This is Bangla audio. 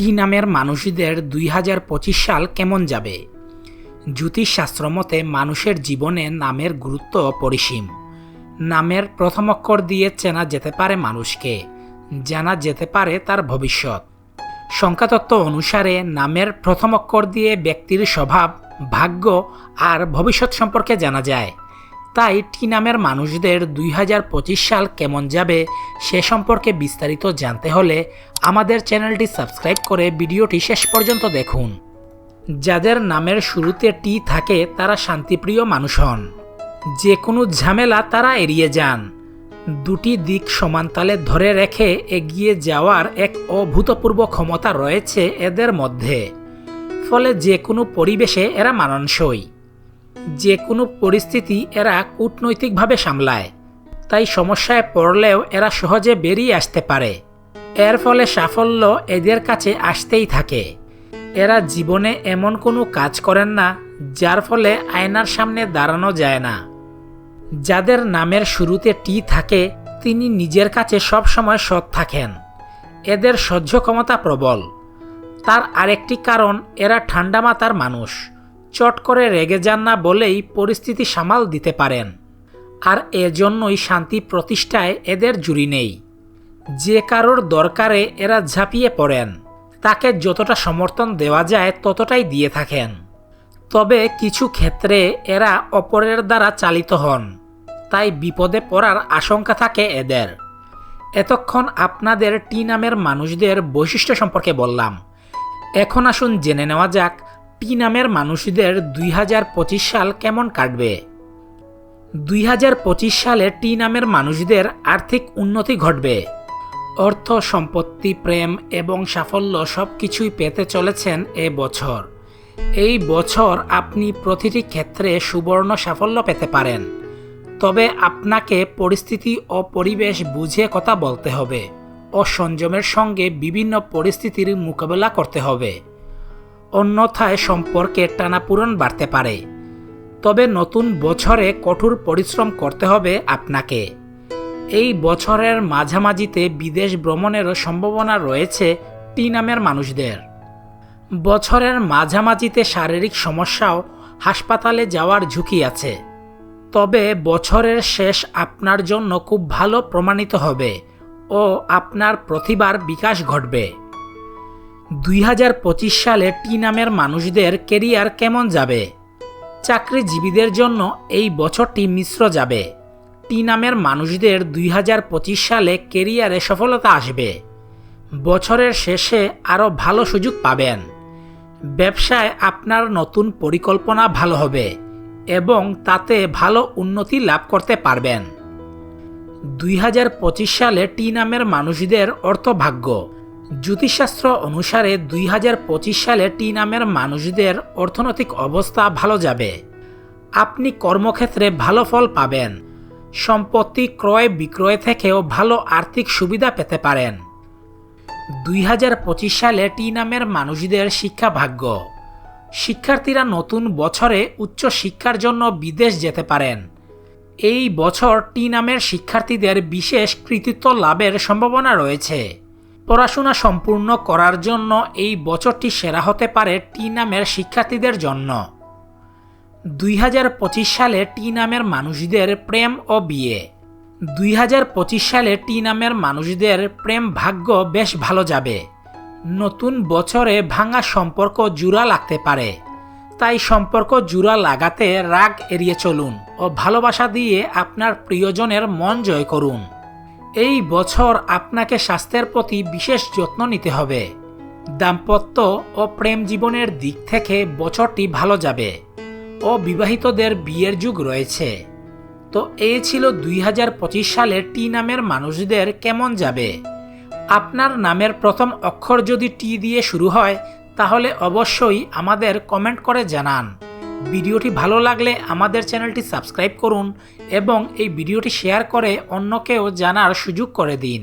টি নামের মানুষদের দুই হাজার পঁচিশ সাল কেমন যাবে? জ্যোতিষশাস্ত্র মতে মানুষের জীবনে নামের গুরুত্ব অপরিসীম। নামের প্রথম অক্ষর দিয়ে চেনা যেতে পারে মানুষকে, জানা যেতে পারে তার ভবিষ্যৎ। সংখ্যাতত্ত্ব অনুসারে নামের প্রথম অক্ষর দিয়ে ব্যক্তির স্বভাব, ভাগ্য আর ভবিষ্যৎ সম্পর্কে জানা যায়। তাই টি নামের মানুষদের দুই হাজার পঁচিশ সাল কেমন যাবে সে সম্পর্কে বিস্তারিত জানতে হলে আমাদের চ্যানেলটি সাবস্ক্রাইব করে ভিডিওটি শেষ পর্যন্ত দেখুন। যাদের নামের শুরুতে টি থাকে, তারা শান্তিপ্রিয় মানুষ হন। যে কোনো ঝামেলা তারা এড়িয়ে যান। দুটি দিক সমানতালে ধরে রেখে এগিয়ে যাওয়ার এক অভূতপূর্ব ক্ষমতা রয়েছে এদের মধ্যে। ফলে যে কোনো পরিবেশে এরা মানানসই। যে কোনো পরিস্থিতি এরা কূটনৈতিকভাবে সামলায়। তাই সমস্যায় পড়লেও এরা সহজে বেরিয়ে আসতে পারে। এর ফলে সাফল্য এদের কাছে আসতেই থাকে। এরা জীবনে এমন কোনো কাজ করেন না, যার ফলে আয়নার সামনে দাঁড়ানো যায় না। যাদের নামের শুরুতে টি থাকে, তিনি নিজের কাছে সবসময় সৎ থাকেন। এদের সহ্য ক্ষমতা প্রবল। তার আরেকটি কারণ, এরা ঠান্ডা মাতার মানুষ। চট করে রেগে যান না বলেই পরিস্থিতি সামাল দিতে পারেন। আর এজন্যই শান্তি প্রতিষ্ঠায় এদের জুড়ি নেই। যে কারোর দরকারে এরা ঝাঁপিয়ে পড়েন। তাকে যতটা সমর্থন দেওয়া যায় ততটাই দিয়ে থাকেন। তবে কিছু ক্ষেত্রে এরা অপরের দ্বারা চালিত হন। তাই বিপদে পড়ার আশঙ্কা থাকে এদের। এতক্ষণ আপনাদের টি নামের মানুষদের বৈশিষ্ট্য সম্পর্কে বললাম। এখন আসুন জেনে নেওয়া যাক টি নামের মানুষদের দুই হাজার পঁচিশ সাল কেমন কাটবে? দুই হাজার পঁচিশ সালে টি নামের মানুষদের আর্থিক উন্নতি ঘটবে। অর্থ, সম্পত্তি, প্রেম এবং সাফল্য সব কিছুই পেতে চলেছেন এ বছর। এই বছর আপনি প্রতিটি ক্ষেত্রে সুবর্ণ সাফল্য পেতে পারেন। তবে আপনাকে পরিস্থিতি ও পরিবেশ বুঝে কথা বলতে হবে। ও সংযমের সঙ্গে বিভিন্ন পরিস্থিতির মোকাবেলা করতে হবে। অন্যথায় সম্পর্কে টানাপূরণ বাড়তে পারে। তবে নতুন বছরে কঠোর পরিশ্রম করতে হবে আপনাকে। এই বছরের মাঝামাঝিতে বিদেশ ভ্রমণেরও সম্ভাবনা রয়েছে টি নামের মানুষদের। বছরের মাঝামাঝিতে শারীরিক সমস্যাও হাসপাতালে যাওয়ার ঝুঁকি আছে। তবে বছরের শেষ আপনার জন্য খুব ভালো প্রমাণিত হবে ও আপনার প্রতিভার বিকাশ ঘটবে। দুই হাজার পঁচিশ সালে টি নামের মানুষদের কেরিয়ার কেমন যাবে? চাকরিজীবীদের জন্য এই বছরটি মিশ্র যাবে। টি নামের মানুষদের দুই হাজার পঁচিশ সালে কেরিয়ারে সফলতা আসবে। বছরের শেষে আরও ভালো সুযোগ পাবেন। ব্যবসায় আপনার নতুন পরিকল্পনা ভালো হবে এবং তাতে ভালো উন্নতি লাভ করতে পারবেন। দুই হাজার পঁচিশ সালে টি নামের মানুষদের অর্থভাগ্য। জ্যোতিষশাস্ত্র অনুসারে দুই হাজার পঁচিশ সালে টি নামের মানুষদের অর্থনৈতিক অবস্থা ভালো যাবে। আপনি কর্মক্ষেত্রে ভালো ফল পাবেন। সম্পত্তি ক্রয় বিক্রয় থেকেও ভালো আর্থিক সুবিধা পেতে পারেন। দুই হাজার পঁচিশ সালে টি নামের মানুষদের শিক্ষা ভাগ্য। শিক্ষার্থীরা নতুন বছরে উচ্চ শিক্ষার জন্য বিদেশ যেতে পারেন। এই বছর টি নামের শিক্ষার্থীদের বিশেষ কৃতিত্ব লাভের সম্ভাবনা রয়েছে। পড়াশোনা সম্পূর্ণ করার জন্য এই বছরটি সেরা হতে পারে টি নামের শিক্ষার্থীদের জন্য। দুই হাজার পঁচিশ সালে টি নামের মানুষদের প্রেম ও বিয়ে। দুই হাজার পঁচিশ সালে টি নামের মানুষদের প্রেম ভাগ্য বেশ ভালো যাবে। নতুন বছরে ভাঙা সম্পর্ক জোড়া লাগতে পারে। তাই সম্পর্ক জোড়া লাগাতে রাগ এড়িয়ে চলুন ও ভালোবাসা দিয়ে আপনার প্রিয়জনের মন জয় করুন। এই বছর আপনাকে স্বাস্থ্যের প্রতি বিশেষ যত্ন নিতে হবে। দাম্পত্য ও প্রেম জীবনের দিক থেকে বছরটি ভালো যাবে ও বিবাহিতদের বিয়ের যুগ রয়েছে। তো এই ছিল দুই হাজার পঁচিশ সালে টি নামের মানুষদের কেমন যাবে? আপনার নামের প্রথম অক্ষর যদি টি দিয়ে শুরু হয়, তাহলে অবশ্যই আমাদের কমেন্ট করে জানান। ভিডিওটি ভালো লাগলে আমাদের চ্যানেলটি সাবস্ক্রাইব করুন এবং এই ভিডিওটি শেয়ার করে অন্যকেও জানার সুযোগ করে দিন।